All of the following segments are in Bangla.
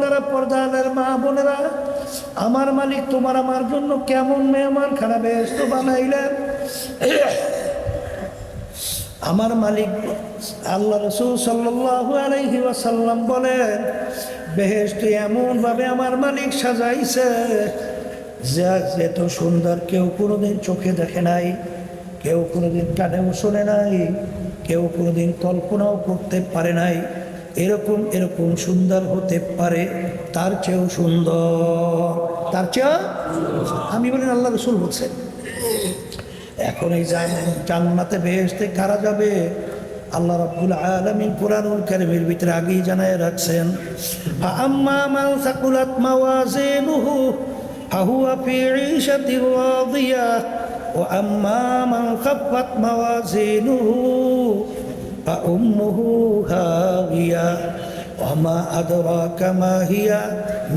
বান্দারা, পর্দাদের মা বোনেরা, আমার মালিক তোমার আমার জন্য কেমন মেহমান খানা বেহস্ত বানাইলেন? আমার মালিক আল্লাহ রসুল সাল্লাল্লাহু আলাইহি ওয়াসাল্লাম বলেন বেহেস্ট এমনভাবে আমার মালিক সাজাইছে যা এত সুন্দর, কেউ কোনোদিন চোখে দেখে নাই, কেউ কোনোদিন কানেও শোনে নাই, কেউ কোনোদিন কল্পনাও করতে পারে নাই। এরকম এরকম সুন্দর হতে পারে, তার চেয়েও সুন্দর। তার চেয়েও? আমি বলেন আল্লাহ রসুল বলছেন, এখন এই জান- জান্নাতে বেহেশতে কারা যাবে? আল্লাহ রাব্বুল আলামিন কুরআনুল কারীমের ভিতরে আগেই জানায় রাখছেন আম্মা মান সাকুলাত মাওয়াজিনুহু ফাহুয়া ফি ঈশাতির রাদিয়া, ওয়া আম্মা মান খাফফাত মাওয়াজিনুহু ফাউম্মুহু হাওিয়া ওমা আদরাকা মা হিয়া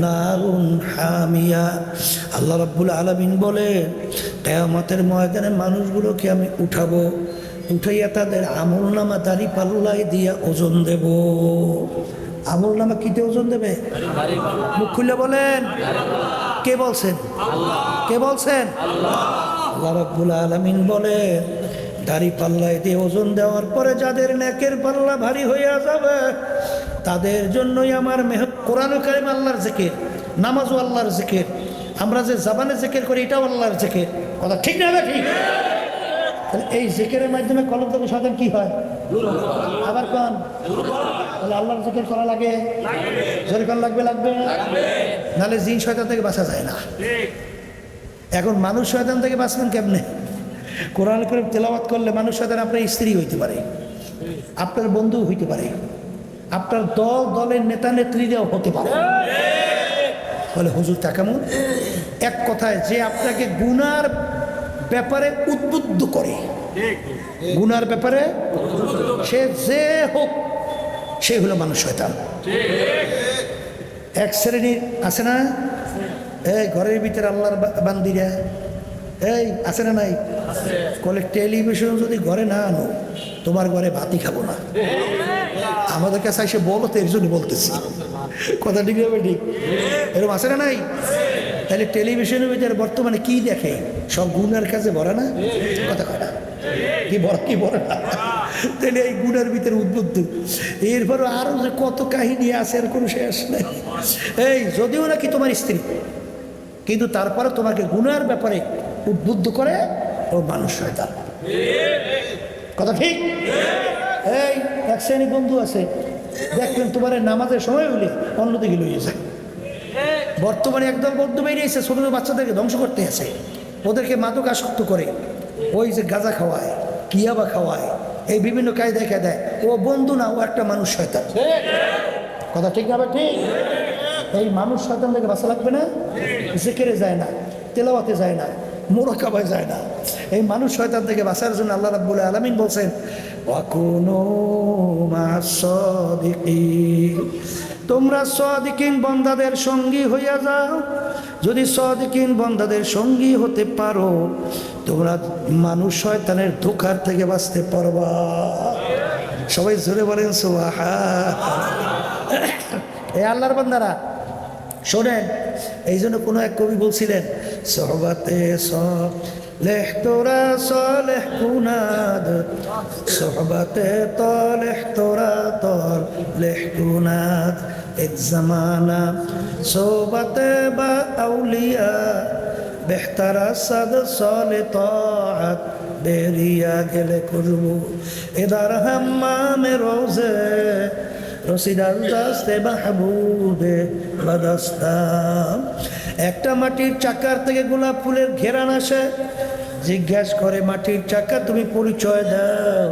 নারুন হামিয়া। আল্লাহ রাব্বুল আলামিন বলে, কেয়ামতের ময়দানে মানুষগুলোকে আমি উঠাবো, উঠাইয়া তাদের আমল নামা দাড়ি পাল্লাই দিয়া ওজন দেব। আমল নামা কিতে ওজন দেবে? মুখ খুলে বলেন। কে বলছেন? কে বলছেন? আল্লাহ রাব্বুল আলামিন বলে দাড়ি পাল্লায় দিয়ে ওজন দেওয়ার পরে যাদের নেকের পাল্লা ভারী হইয়া যাবে তাদের জন্যই আমার মেহ কোরআন কারিম আল্লাহর জেকের নামাজও আল্লাহর জেকের। আমরা যে জাবানে জেকের করি এটাও আল্লাহর জেকের। কথা ঠিক না ঠিক তাহলে এই জেকেরের মাধ্যমে কলম থেকে সাধারণ কি হয়? আবার কন? তাহলে আল্লাহর জেকের করা লাগে? জোরে কন লাগবে? লাগবে। নাহলে জিন শয়তান থেকে বাঁচা যায় না। এখন মানুষ শয়তান থেকে বাঁচবেন কেমনে? কোরআন করে তেলাওয়াত করলে মানুষ শয়তান আপনার স্ত্রী হইতে পারে, আপনার বন্ধু হইতে পারে, আপনার দল, দলের নেতা, নেত্রীরাও হতে পারে। বলে, হুজুর, তা কেমন? এক কথায়, যে আপনাকে গুনার ব্যাপারে উদ্বুদ্ধ করে, গুনার ব্যাপারে সে যে হোক, সে হলো মানুষ, শয়তান। এক শ্রেণির আছে না? এই ঘরের ভিতরে আল্লাহর বান্দিরা এই, আছে না নাই? কলে টেলিভিশন যদি ঘরে না আনো, তোমার ঘরে ভাতই খাব না। আমাদের কাছে এসে বলো তো, এর জন্য বলতেছি। কথা ঠিক হবে ঠিক এরকম আছে না নাই? তাহলে টেলিভিশনের ভিতরে বর্তমানে কি দেখে? সব গুনার কাছে ভরা না? কথা না। কি বড় কি বড় না তাহলে এই গুণের ভিতরে উদ্বুদ্ধ। এরপরে আরও যে কত কাহিনী আছে, আর কোনো শেষ নেই। এই, যদিও নাকি তোমার স্ত্রী, কিন্তু তারপরে তোমাকে গুনার ব্যাপারে উদ্বুদ্ধ করে ও মানুষ শয়তান। কথা ঠিক? এই, এক শ্রেণি বন্ধু আছে। দেখবেন তোমার নামাজের সময় হলে অন্যদিকে লইয়ে যায়। বর্তমানে একদম বদ্ধ বেরিয়েছে ছোট বাচ্চাদেরকে ধ্বংস করতে আছে ওদেরকে মাদক আসক্ত করে, ওই যে গাঁজা খাওয়ায়, কিয়াবা খাওয়ায়, এই বিভিন্ন কায়দায় কায়দায়। ও বন্ধু না, ও একটা মানুষ শয়তান। কথা ঠিক না ঠিক? এই মানুষ শয়তান থেকে বাঁচা লাগবে না? জেকেরে যায় না, তেলাওয়াতে যায় না। মোরাকাবায় যায় না। এই মানুষ শয়তান থেকে বাঁচার জন্য আল্লাহ রাব্বুল আলামিন বলছেন। তোমরা সদিকিন বন্দাদের সঙ্গী হইয়া যাও। যদি সদিকিন বন্দাদের সঙ্গী হতে পারো, তোমরা মানুষ শয়তানের ধোকার থেকে বাঁচতে পারবা। সবাই জোরে বলেন সোহা এ আল্লাহর বান্দারা, শোনেন এই জন্য কোনো এক কবি বলছিলেন সহবাতে সলেহ তোরা সলেহ কুনাদ সহবাতে তলেহ তোরা তর লেহ কুনাদ এক জামানা সোবাতে বা আউলিয়া, বেহতারা সাদ সলে তাআত, বেরিয়া গেলে করব। এদার হাম্মামে রোজে রসিদার দাস্তে মাহবুবে বাদাস্তাম। একটা মাটির চাকার থেকে গোলাপ ফুলের ঘেরান আসে, জিজ্ঞাস করে, মাটির চাকা তুমি পরিচয় দাও।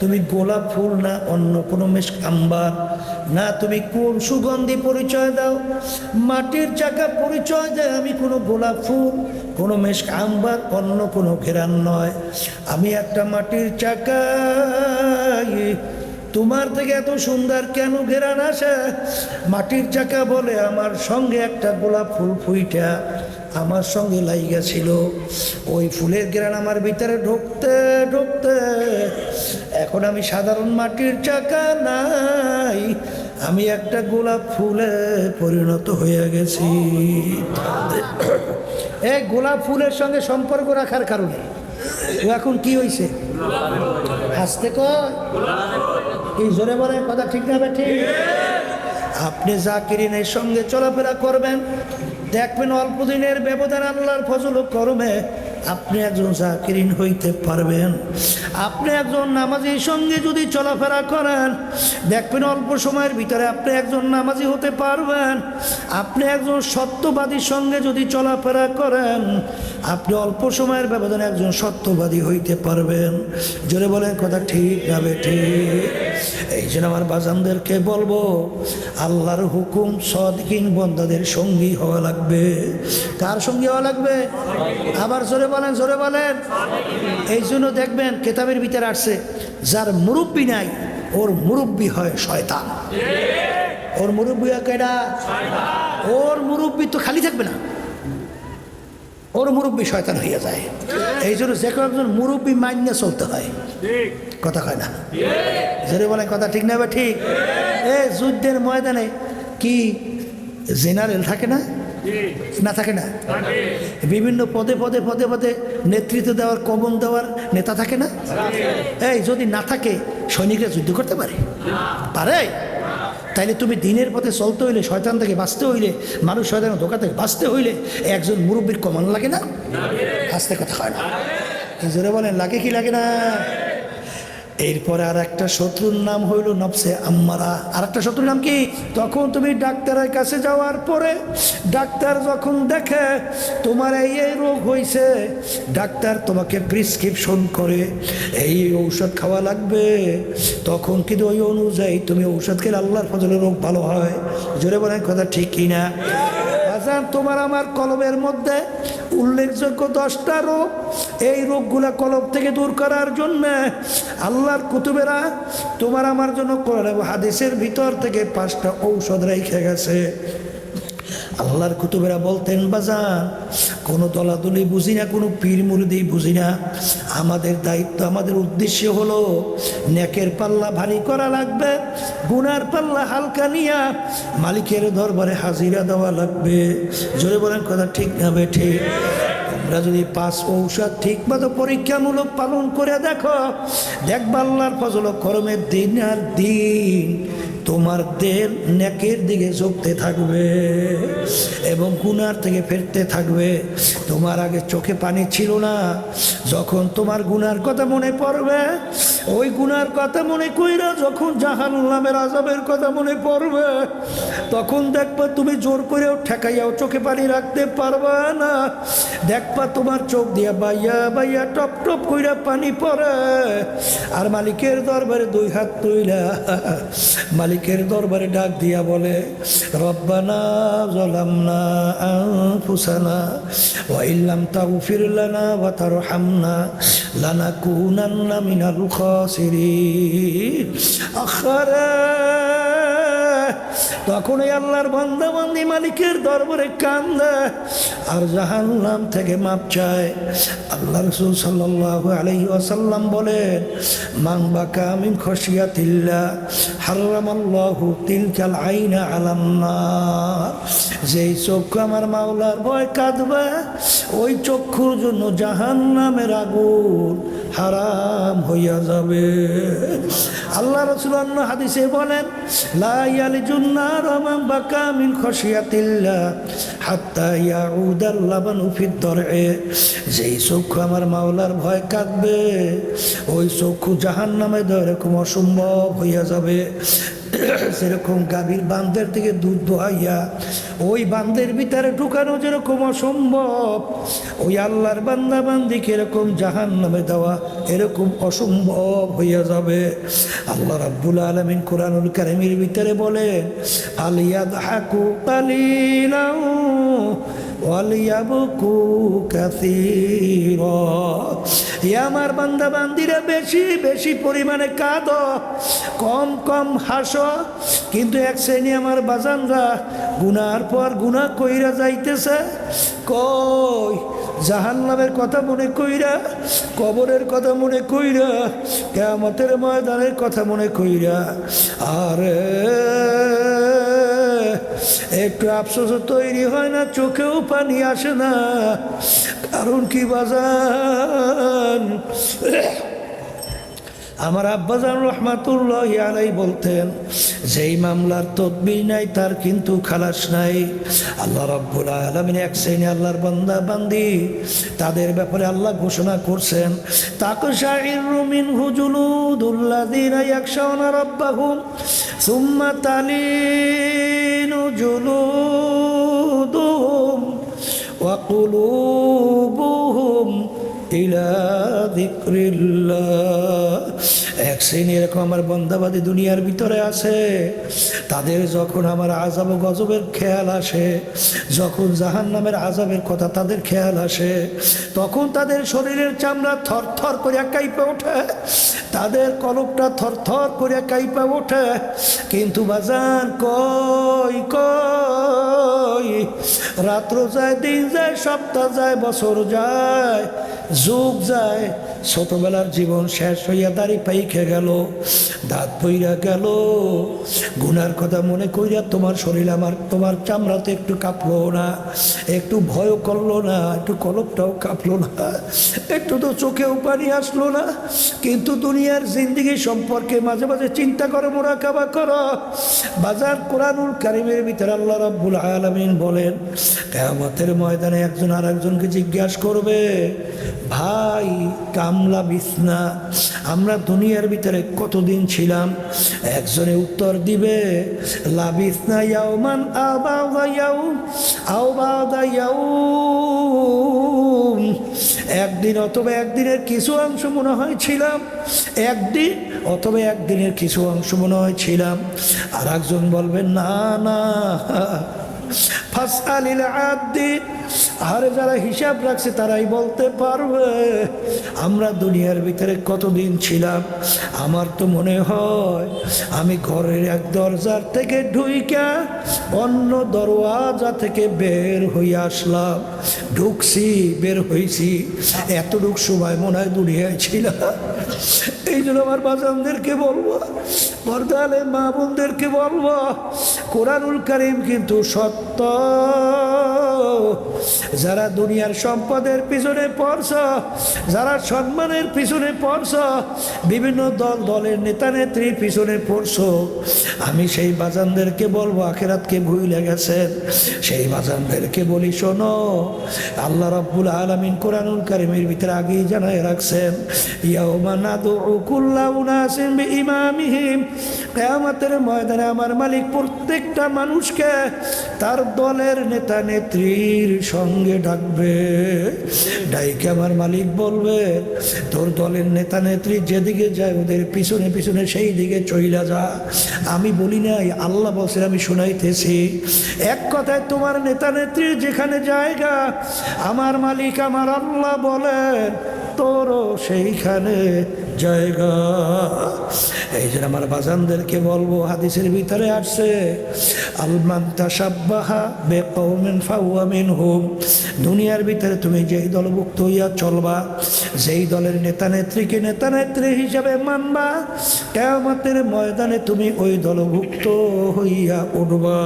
তুমি গোলাপ ফুল না অন্য কোনো মেশ আম্বার না, তুমি কোন সুগন্ধি পরিচয় দাও? মাটির চাকা পরিচয় দেয় আমি কোনো গোলাপ ফুল, কোনো মেশ আম্বার অন্য কোনো ঘেরান নয়। আমি একটা মাটির চাকা তোমার থেকে এত সুন্দর কেন ঘেরান আসে? মাটির চাকা বলে আমার সঙ্গে একটা গোলাপ ফুল ফুইটা আমার সঙ্গে লাইগা ছিল। ওই ফুলের ঘেরান আমার ভিতরে ঢুকতে ঢুকতে এখন আমি সাধারণ মাটির চাকা নাই। আমি একটা গোলাপ ফুলে পরিণত হয়ে গেছি। এই গোলাপ ফুলের সঙ্গে সম্পর্ক রাখার কারণে। এখন কি হয়েছে হাসতে কয়? এই জোরে বলে, কথা ঠিক না ঠিক আপনি জাকিরিনের সঙ্গে চলাফেরা করবেন, দেখবেন অল্প দিনের ব্যবধান আল্লাহর ফজল করবে আপনি একজন জাকিরিন হইতে পারবেন। আপনি একজন নামাজির সঙ্গে যদি চলাফেরা করেন, দেখবেন অল্প সময়ের ভিতরে আপনি একজন নামাজি হতে পারবেন। আপনি একজন সত্যবাদীর সঙ্গে যদি চলাফেরা করেন, আপনি অল্প সময়ের ব্যবধানে একজন সত্যবাদী হইতে পারবেন। জোরে বলেন, কথা ঠিক না ঠিক এই জন্য আমার বাজানদেরকে বলব, আল্লাহর হুকুম সদকিন বন্দাদের সঙ্গী হওয়া লাগবে। কার সঙ্গী হওয়া লাগবে? আবার জোরে বলেন জোরে বলেন। এই জন্য দেখবেন কেতাবের ভিতরে আসছে, যার মুরব্বী নাই, ওর মুরব্বী হয় শয়তান। ওর মুরব্বী হয় কেডা? ওর মুরব্বী তো খালি থাকবে না। ওর মুরব্বী শয়তান হইয়া যায়। এই জন্য যে কোনো একজন মুরব্বী মান্য চলতে হয়। কথা কয় না? জোরে বলেন কথা ঠিক না বা ঠিক? এ যুদ্ধের ময়দানে কি জেনারেল থাকে না? না থাকে না? বিভিন্ন পদে পদে পদে পদে নেতৃত্ব দেওয়ার কমন দেওয়ার নেতা থাকে না? এই যদি না থাকে সৈনিকরা যুদ্ধ করতে পারে? পারে? তাইলে তুমি দিনের পথে চলতে হইলে শয়তান থেকে বাঁচতে হইলে মানুষ শয়তানের ধোকা থেকে বাঁচতে হইলে একজন মুরব্বীর কমান লাগে না? আসতে কথা হয় না। জোরে বলেন লাগে কি লাগে না? এরপরে আর একটা শত্রুর নাম হইল নবসে আম্মারা। আর একটা শত্রুর নাম কি? তখন তুমি ডাক্তারের কাছে যাওয়ার পরে ডাক্তার যখন দেখে তোমার এই এই রোগ হয়েছে ডাক্তার তোমাকে প্রিসক্রিপশন করে, এই ঔষধ খাওয়া লাগবে। তখন কিন্তু ওই অনুযায়ী তুমি ঔষধ খেলে আল্লাহর ফজলে রোগ ভালো হয়। জোরে বলেন কথা ঠিক কিনা? বাজান তোমার আমার কলমের মধ্যে। উল্লেখযোগ্য দশটা রোগ। এই রোগগুলা কলম থেকে দূর করার জন্য আল্লাহর কুতুবেরা তোমার আমার জন্য হাদিসের ভিতর থেকে পাঁচটা ঔষধ রেখে গেছে। আল্লাহর কুতুবেরা বলতেন, বাজান, কোনো দলাদলি বুঝি না, কোনো পীর মুরিদি বুঝি না। আমাদের দায়িত্ব, আমাদের উদ্দেশ্য হলো, নেকের পাল্লা ভারী করা লাগবে, গুনার পাল্লা হালকা নিয়া মালিকের দরবারে হাজিরা দেওয়া লাগবে। জোরে বলেন, কথা ঠিক না বে, ঠিক। তোমরা যদি পাঁচ ঔষধ ঠিক মতো পরীক্ষামূলক পালন করে দেখো, দেখবা ফজল করমের দিন আর দিন। তোমার দেহ নেকের দিকে চোখতে থাকবে এবং গুনার থেকে ফেরতে থাকবে। তোমার আগে চোখে পানি ছিল না। যখন তোমার গুনার কথা মনে পড়বে, ওই গুনার কথা মনে কইরা যখন জাহান নামের আজাবের কথা মনে পড়বে তখন দেখবা তুমি জোর করেও ঠেকাইয়াও চোখে পানি রাখতে পারবা না। দেখবা তোমার চোখ দিয়া বাইয়া বাইয়া টপ টপ কইরা পানি পড়ে। আর মালিকের দরবারে দুই হাত তুইলা। মালিকের দরবারে ডাক দিয়া বলে, রব্বানা জলামনা আনফুসানা, ওয়া ইল্লাম তাগফির লানা ওয়া তারহামনা লানাকুনান্না মিনাল খাসিরিন। আখারা তখন এই আল্লাহর বান্দাবান্দি মালিকের দরবারে কান্দে আর জাহান্নাম থেকে মাপ চায়। আল্লাহ রসুল সাল্লাহ আলহি আসাল্লাম বলেন মাং বাকা মিন খসিয়াতিল্লা হারাম আল্লাহু তিলকাল আইনা আলাম্না যেই চক্ষু আমার মাওলার ভয় কাঁদবে, ওই চক্ষুর জন্য জাহান্নামের আগুন হারাম হইয়া যাবে। আল্লাহ রসুল অন্য হাদিসে বলেন লাইয়ালি জুন্নার রমান বাকা মিন খসিয়াতিল্লা হাত্তা ইয়াউদাল লাবান উফির দরে যেই চক্ষু আমার মাওলার ভয় কাঁদবে, ওই চক্ষু জাহান নামে দরকম অসম্ভব হইয়া যাবে। সেরকম গাভীর বান্ধের থেকে দুধ দোহাইয়া, ওই বান্ধের ভিতরে ঢুকানো যেরকম অসম্ভব, ওই আল্লাহর বান্দা বান্দিকে এরকম জাহান নামে দেওয়া এরকম অসম্ভব হইয়া যাবে। আল্লাহ রাব্বুল আলমিন কোরআনুল কারিমের ভিতরে বলেন আলিয়াদ হাকু কালিলাও ওয়ালিয়াবকু কাসীরা। ই আমার বান্দা বান্দিরা বেশি বেশি পরিমাণে কাঁদ, কম কম হাসো। কিন্তু এক শ্রেণি আমার বাজানরা গুনার পর গুনা কইরা যাইতেছে। কই, জাহান্নামের কথা মনে কইরা, কবরের কথা মনে কইরা, কেয়ামতের ময়দানের কথা মনে কইরা। আর একটু আফসোস তৈরি হয় না চোখেও পানি আসে না। কারণ কি বাজান? আমার আব্বাজান রহমাতুল্লাহ আলাই বলতেন, যেই মামলার তদবির নাই, তার কিন্তু খালাস নাই। আল্লাহ রব্বুল আলমিন এক শ্রেণি আল্লাহর বান্দা, বান্দি। তাদের ব্যাপারে আল্লাহ ঘোষণা করছেন তাকে শাহিরুমিন হুজুলুদুল্লাদিন একশাওনা রব্বাহুম, সুম্মা তালিন জুলুদুহুম ওয়াকুলুবুহুম এক শ্রেণি এরকম আমার বন্ধাবাদী দুনিয়ার ভিতরে আছে। তাদের যখন আমার আজাব ও গজবের খেয়াল আসে, যখন জাহান নামের আজাবের কথা তাদের খেয়াল আসে, তখন তাদের শরীরের চামড়া থর থর করে কাইপে ওঠে। তাদের কলকটা থর থর করে কাইপে ওঠে। কিন্তু বাজার কই কই? রাত্র যায়, দিন যায়, সপ্তাহ যায়, বছর যায়। যুগ যায়, ছোটবেলার জীবন শেষ হইয়া দাড়ি পাইখে গেল, দাঁত পইরা গেল। গুনার কথা মনে কইরা তোমার শরীর আমার, তোমার চামড়াতে একটু কাঁপলো না, একটু ভয়ও করল না, একটু কলপটাও কাঁপলো না, একটু তো চোখেও পানি আসলো না। কিন্তু দুনিয়ার জিন্দিগি সম্পর্কে মাঝে মাঝে চিন্তা করো মোরা কাবা করো। বাজার কোরআনুল কারিমের ভিতরে আল্লাহ রাব্বুল আলামিন বলেন, কেয়ামতের ময়দানে একজন আর একজনকে জিজ্ঞাসা করবে ভাই, কামলা বিছনা। আমরা দুনিয়ার ভিতরে কতদিন ছিলাম? একজনে উত্তর দিবে, লাবিসনা ইয়াউমান আবাদা ইয়াউম আওবাদা ইয়াউম। একদিন অথবা একদিনের কিছু অংশ মনে হয় ছিলাম, একদিন অথবা একদিনের কিছু অংশ মনে হয় ছিলাম। আর একজন বলবেন না না। ফাসআলিল আদিন আর যারা হিসাব রাখছে তারাই বলতে পারবে। আমরা দুনিয়ার ভিতরে কতদিন ছিলাম? আমার তো মনে হয় আমি ঘরের এক দরজার থেকে ঢুইকা অন্য দরওয়াজা থেকে বের হয়ে আসলাম। ঢুকছি, বের হয়েছি এতটুক সময় মনে হয় দুনিয়ায় ছিলাম। এই জন্য আমার বাজানদেরকে বলব বর্দালে মা বোনদেরকে বলব কোরআনুল করিম কিন্তু সত্য। যারা দুনিয়ার সম্পদের পিছনে পড়ছ, যারা সম্মানের পিছনে পড়ছ, বিভিন্ন দল, দলের নেতা, নেত্রীর পিছনে পড়ছ, আমি সেই বাজানদেরকে বলব, আখেরাতকে ভুলে গেছেন সেই বাজানদেরকে বলি, শোনো, আল্লাহ রব্বুল আলমিন কোরআনুল কারিমের ভিতরে আগেই জানাই রাখছেন কুল্লা উনাসিন ময়দানে আমার মালিক প্রত্যেকটা মানুষকে তার দলের নেতা, নেত্রীর সঙ্গে ডাকবে। ডাইকে আমার মালিক বলবে, তোর দলের নেতা নেত্রী যেদিকে যায় ওদের পিছনে পিছনে সেই দিকে চইলা যা। আমি বলি নাই, আল্লাহ বসে আমি শোনাইতেছি। এক কথায় তোমার নেতা নেত্রীর যেখানে জায়গা, আমার মালিক আমার আল্লাহ বলেন, তোরও সেইখানে জায়গা। এই যে আমার বাজানদেরকে বলব, হাদিসের ভিতরে আসছে, আলমান তাসাব্বাহা বে কৌমেন ফাউয়ামিন হুম দুনিয়ার ভিতরে তুমি যেই দলভুক্ত হইয়া চলবা, যেই দলের নেতা নেত্রীকে নেতা নেত্রী হিসাবে মানবা কেমতের ময়দানে তুমি ওই দলভুক্ত হইয়া উঠবা।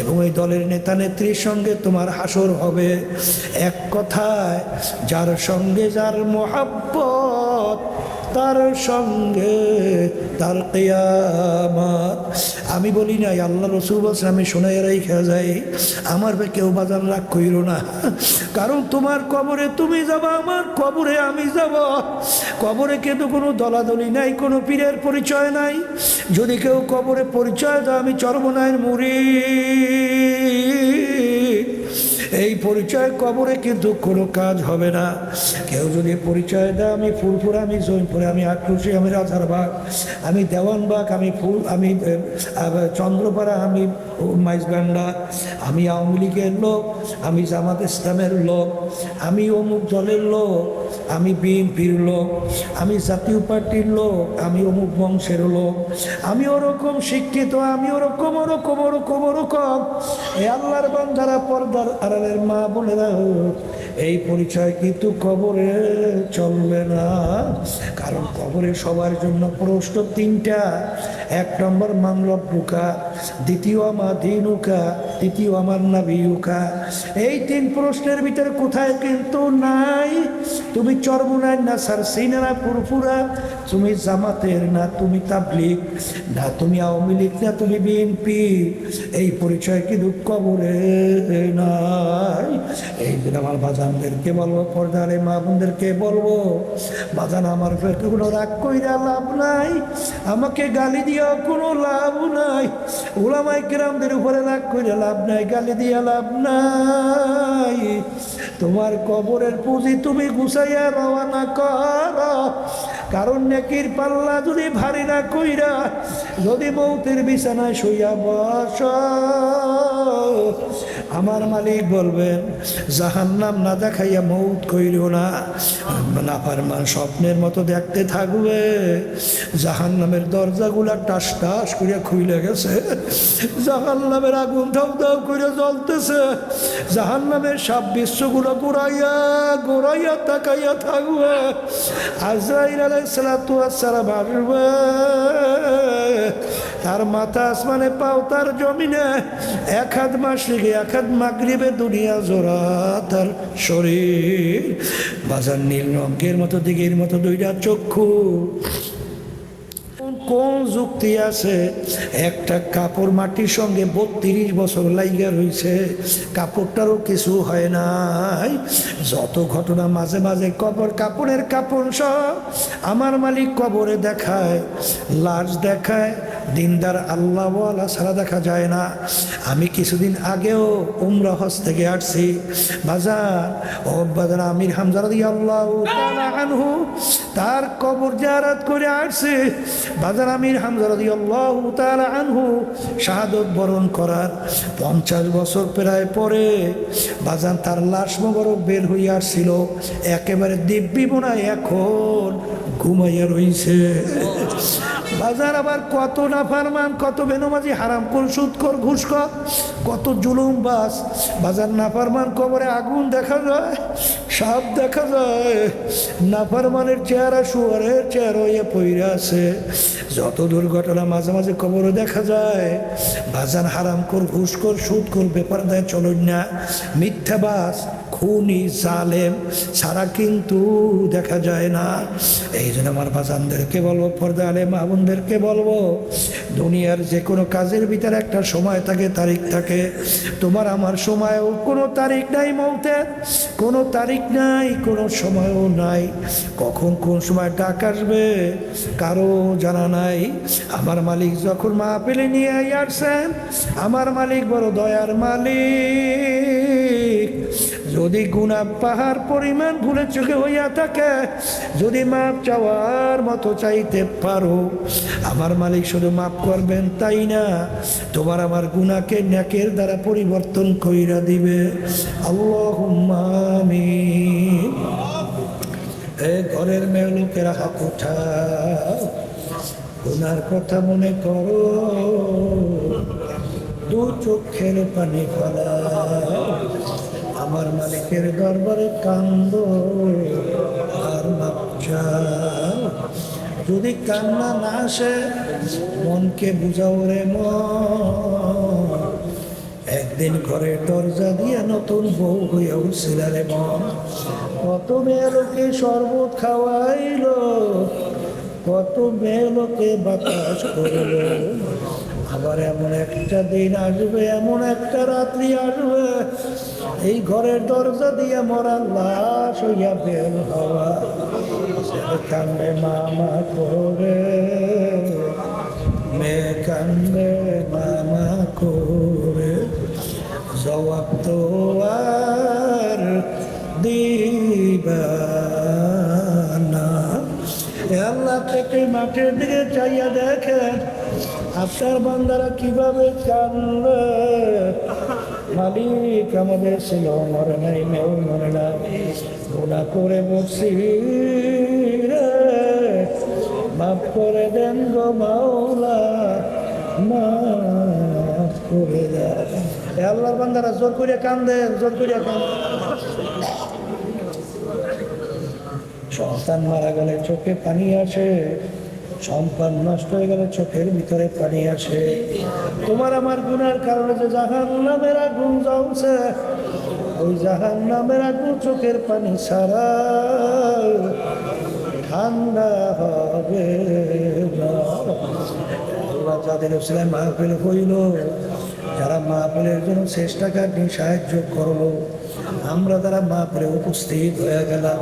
এবং ওই দলের নেতা নেত্রীর সঙ্গে তোমার হাসর হবে। এক কথায়, যার সঙ্গে যার মোহাব্বত তার সঙ্গে তার কেয়ামত। আমি বলি নাই, আল্লাহ রসুল বলছে আমি শোনাই রেখা যাই। আমার কেউ বাজার রাগ কইল না। কারণ তোমার কবরে তুমি যাবা, আমার কবরে আমি যাব। কবরে কিন্তু কোনো দলাদলি নাই, কোনো পীরের পরিচয় নাই। যদি কেউ কবরে পরিচয় দেয়, আমি চর্মনায়ের মুড়ি। এই পরিচয় কবরে কিন্তু কোনো কাজ হবে না। কেউ যদি পরিচয় দেয়, আমি ফুলপুর আমি জৈনপুরে, আমি আক্রোশী, আমি রাজারবাগ, আমি দেওয়ানবাগ, আমি ফুল, আমি চন্দ্রপাড়া, আমি মাইজবান্ডা আমি আওয়ামী লীগের লোক, আমি জামাত ইসলামের লোক, আমি অমুক দলের লোক, আমি বিএনপির লোক, আমি জাতীয় পার্টির লোক, আমি অমুক বংশের লোক, আমি ওরকম শিক্ষিত, আমি ওরকম ওরকম ওরকম ওরকম। এ আল্লাহর বান্ধারা পর্দার আড়ালের মা দাও, এই পরিচয় কিন্তু কবরে চলবে না। কারণ কবরে সবার জন্য প্রশ্ন তিনটা। এক নম্বর মানব বুকা, দ্বিতীয়, মা দিনুকা তৃতীয় আমার নাবিউকা এই তিন প্রশ্নের ভিতরে কোথায় কিন্তু নাই। তুমি চর্মনাই না সার সিনারা পুরপুরা তুমি জামাতের না তুমি তাবলিক না তুমি আওয়ামী লীগ, না তুমি বিএনপি। এই পরিচয় কিন্তু কবরে নাই। এই দিন আমার বাজানদেরকে বলব, পর্দারে মা বোনদেরকে বলব, বাজান আমার কোনো রাগ কইরা লাভ নাই। আমাকে গালি দিয়েও কোনো লাভ নাই। ওলামাই গ্রামদের উপরে রাগ কইরা লাভ নাই, গালি দিয়া লাভ নাই। তোমার কবরের পুঁজি তুমি গুছাইয়া রওনা কর। কারণ নেকির পাল্লা যদি ভারী না কইরা, যদি মৌতের বিছানায় শুইয়া বস। আমার মালিক বলবেন, জাহান্নাম না দেখাইয়া মৌত কইরো না। নাফারমান স্বপ্নের মতো দেখতে থাকবে। জাহান্নামের দরজাগুলা টাস টাস করিয়া খুইলে গেছে। জাহান্নামের আগুন ধাউ ধাউ করে জ্বলতেছে। জাহান্নামের সব বিশ্বগুলো গোড়াইয়া গোড়াইয়া তাকাইয়া থাকবে। আজরাইল আলাইসালাম আসবে। তার মাথা আসমানে পাও, তার জমিনে এক হাত মাস লিখে এক হাত মাগরিবে দুনিয়া জোড়া তার শরীর। বাজার নীল রঙের মতো, দিঘির মতো দুইটা চক্ষু। কোন যুক্তি আছে? একটা কাপড় মাটির সঙ্গে বত্রিশ বছর লাইগা রইছে। কাপড়টারও কিছু হয় নাই। যত ঘটনা মাঝে মাঝে কবর, কাপড়ের কাপড় সব আমার মালিক কবরে দেখায়, লাশ দেখায়। দিনদার আল্লাহওয়ালা ছাড়া দেখা যায় না। আমি কিছুদিন আগেও উমরা হজ থেকে আসছি। বাজার, ও বাজার আমির হামজারা হামজার আল্লাহ তার কবর জারাত করে আসছে। বাজার আমির হামজারা হামজার আল্লাহ তাআলা আনহু, শাহাদত বরণ করার পঞ্চাশ বছর প্রায় পরে বাজান তার লাশ মোবারক বের হইয়া আসছিল। একেবারে দিব্যি বোনায় এখন ঘুমাইয়া রইছে। বাজার আবার কত না ফারমান কত বেনমাজি হারাম কর সুদ কর ঘুষ কর? কত জুলুম বাস, বাজার নাফারমান কবরে আগুন দেখা যায়, সাপ দেখা যায় নাফারমানের চেহারা শুয়ারের চেহারা ইয়ে পইরা আছে। যত দুর্ঘটনা মাঝে মাঝে কবরে দেখা যায়, বাজার হারাম কর ঘুষ কর সুদ কর ব্যাপার দেয় চলুন না। মিথ্যাবাস খুনি সালেম ছাড়া কিন্তু দেখা যায় না। এই জন্য আমার বাজানদেরকে বলব, পর্দা আলে মামুনদেরকে বলব, দুনিয়ার যে কোনো কাজের ভিতরে একটা সময় থাকে, তারিখ থাকে। তোমার আমার সময়ও কোনো তারিখ নাই মৌতের কোনো তারিখ নাই, কোনো সময়ও নাই। কখন কোন সময় ডাক আসবে কারও জানা নাই। আমার মালিক যখন মা পেলে নিয়ে আসছেন, আমার মালিক বড় দয়ার মালিক। যদি গুণা পাহাড় পরিমাণ ভুলে চোখে হইয়া থাকে, যদি মাপ চাওয়ার মতো চাইতে পারো, আমার মালিক শুধু মাপ করবেন তাই না? তোমার আমার গুণাকে ন্যাকের দ্বারা পরিবর্তন কইরা দিবে। আল্লাহ এ ঘরের মেয়ে লোকেরা হাত উঠাও। গুনার কথা মনে করো। দু চোখের পানি ফলাও। আমার মালিকের দরবারে কান্দ, আর যদি কান্না না আসে, মনকে বুঝাও রে মন। একদিন ঘরে দরজা দিয়ে নতুন বউ হইয়া উঠছিল রে মন। কত মেয়ে লোকে শরবত খাওয়াইলো, কত মেয়ে লোকে বাতাস করল। আবার এমন একটা দিন আসবে, এমন একটা রাত্রি আসবে এই ঘরের দরজা দিয়ে মরা লাশ হইয়া বের হওয়া। কান্দে, মামা করে। মেয়ে কান্দে, মামা করে। জবাব তো আর দিবা আল্লাহ থেকে মাঠের দিকে চাইয়া দেখেন। আপনার বান্দারা কীভাবে কানবে মালিক আমাদের ছিল, মরে নাই মেয়েও মরে না গুণা করে বসি মাফ করে দেন গো মাওলা, মাফ করে দেন। আল্লাহর বান্দারা, জোর করে কান্দে জোর করে কান্দে সন্তান মারা গেলে চোখে পানি আসে। সম্পদ নষ্ট হয়ে গেলে চোখের ভিতরে পানি আসে তোমার আমার গুনার কারণে যে জাহান নামের আগুন জ্বলছে, ওই জাহান নামের আগুন চোখের পানি ছাড়া ঠান্ডা হবে। আল্লাহ যাদের ছেলে মাহফিল হইল, যারা মাহফিলের জন্য চেষ্টা কাটনি সাহায্য করল আমরা তারা মাহফিলে উপস্থিত হয়ে গেলাম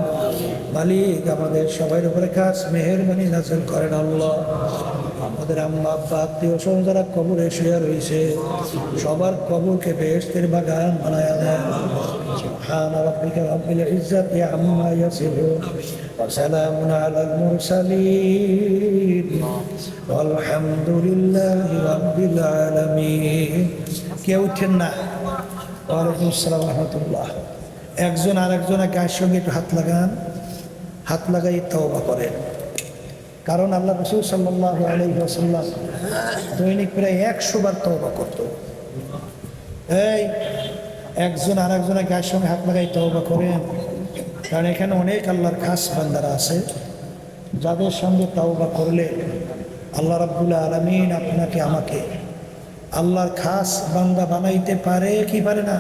মালিক আমাদের সবার উপরে কাজ মেহরবানি নাজল করেন আল্লাহ আমাদের আম্মা আব্বা আত্মীয় স্বজন যারা কবরে শুয়ে রয়েছে সবার কবরকে বেহেস্তের বাগান বানায় দেয় سبحان ربك رب العزة عما يصفون وسلام على المرسلين والحمد لله رب العالمين কেউ উঠেন না ওয়ালাইকুম আসসালাম রহমতুল্লাহ। একজন আর একজনের গায়ের সঙ্গে একটু হাত লাগান। হাত লাগাই তওবা করেন। কারণ আল্লাহ রসুল সাল্লাহ আলহিহাসাল্লাম দৈনিক প্রায় একশো বার তওবা করতো। এই, একজন আর একজনের গায়ের সঙ্গে হাত লাগাই তওবা করেন। কারণ এখানে অনেক আল্লাহর খাস বান্দারা আছে। যাদের সঙ্গে তওবা করলে আল্লাহ রাব্বুল আলমিন আপনাকে, আমাকে আল্লাহর খাস বান্দা বানাইতে পারে কি পারে না?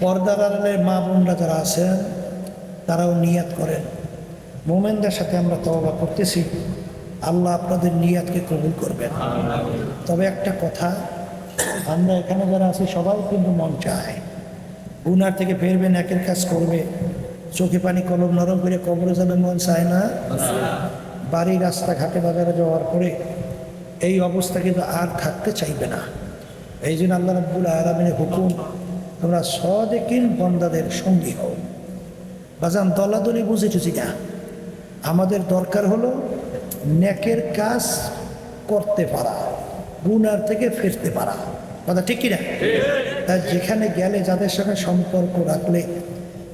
পর্দার আড়ালের মা বোনরা যারা আছেন তারাও নিয়াত করেন। মোমেনদের সাথে আমরা তওবা করতেছি। আল্লাহ আপনাদের নিয়াতকে কবুল করবেন। তবে একটা কথা আমরা এখানে যারা আছি সবাই কিন্তু মন চায়। গুনার থেকে ফেরবেন একের কাজ করবে। চোখে পানি কলম নরম করে কবরে যাবে মন চায় না। বাড়ি রাস্তাঘাটে বাজারে যাওয়ার পরে এই অবস্থা কিন্তু আর থাকতে চাইবে না। এই জন্য আল্লাহ রাব্বুল আলমিনের হুকুম, তোমরা সদেকিন বন্দাদের সঙ্গী হও। বাজান, দলাদলি বুঝে টুঝি না। আমাদের দরকার হলো নেকের কাজ করতে পারা, গুনার থেকে ফিরতে পারা। কথা ঠিক কিনা? তাই যেখানে গেলে যাদের সঙ্গে সম্পর্ক রাখলে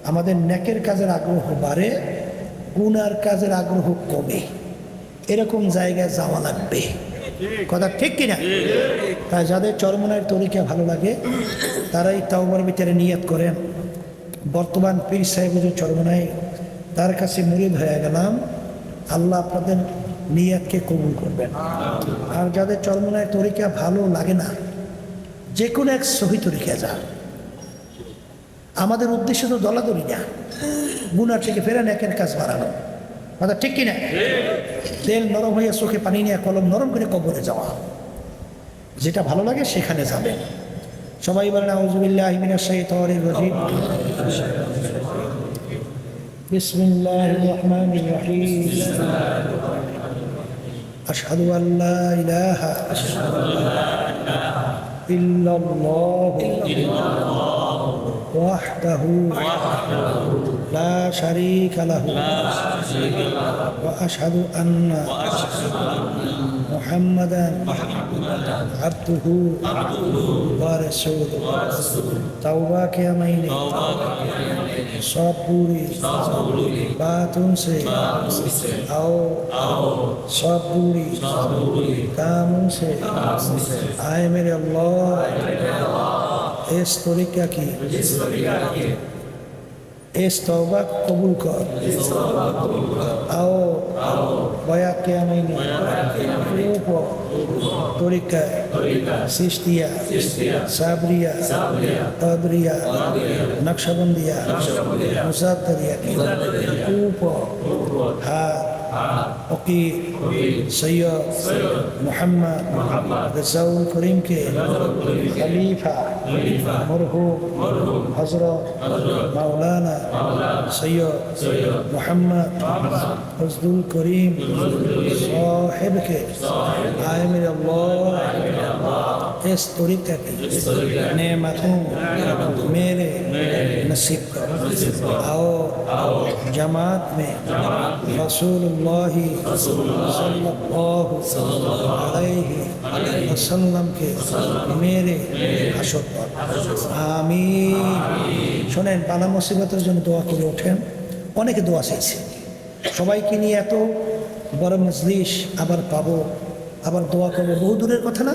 আমাদের নেকের কাজের আগ্রহ বাড়ে, গুনার কাজের আগ্রহ কমে। এরকম জায়গায় যাওয়া লাগবে। কথা ঠিক কিনা? তাই যাদের চরমনার তরিকা ভালো লাগে, তারাই তাওবার ভিতরে নিয়াত করেন। বর্তমান পীর সাহেব চরমনায় তার কাছে মুরিদ হয়ে গেলাম। আল্লাহ আপনাদের নিয়াতকে কবুল করবেন। আর যাদের চরমনায় তরিকা ভালো লাগে না, যে কোনো এক সহি তরিকা যা আমাদের উদ্দেশ্য তো দলাদলি না। গুনার থেকে ফেরান একের কাজ বাড়ানো। কথা ঠিক কিনা? তেল নরম হয়ে চোখে পানি নিয়ে কলম নরম করে কবরে যাওয়া। যেটা ভালো লাগে সেখানে যাবে সবাই বলেন আউজুবিল্লাহ মিনাশ শাইতানির রাজিম। বিসমিল্লাহির রহমানির রহিম। আশহাদু আল্লা ইলাহা ইল্লাল্লাহ। ওয়াহদাহু لا شريك له وأشهد أن محمدا عبده ورسوله توبہ کے مہینے سب پوری باتوں سے آؤ سب پوری کاموں سے آئے میرے اللہ اس طریقہ کی اس توبہ قبول کر آؤ بیا کیا نہیں روپ طریقہ سشتیا صابریہ قادریہ نقش بندیہ مسافریہ روپ ہاتھ أقي سيا محمد دزاون كريم كي خليفة. مرهو حضرة. مولانا. سيا محمد. حزدون كريم صاحبك. عامل الله, الله. इस तरीके की नेमतों मेरे नसीब करो आओ जमात में रसूलुल्लाह अलैहि वसल्लम के मेरे আসর পর আমি শোনেন পানা মুসিবতের জন্য দোয়া করে ওঠেন। অনেকে দোয়া চাইছে। সবাইকে নিয়ে এত বড় মজলিস আবার পাবো, আবার দোয়া করব। বহু দূরের কথা না?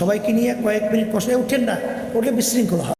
সবাইকে নিয়ে কয়েক মিনিট বসে উঠেন না ওটা বিশৃঙ্খলা হয়।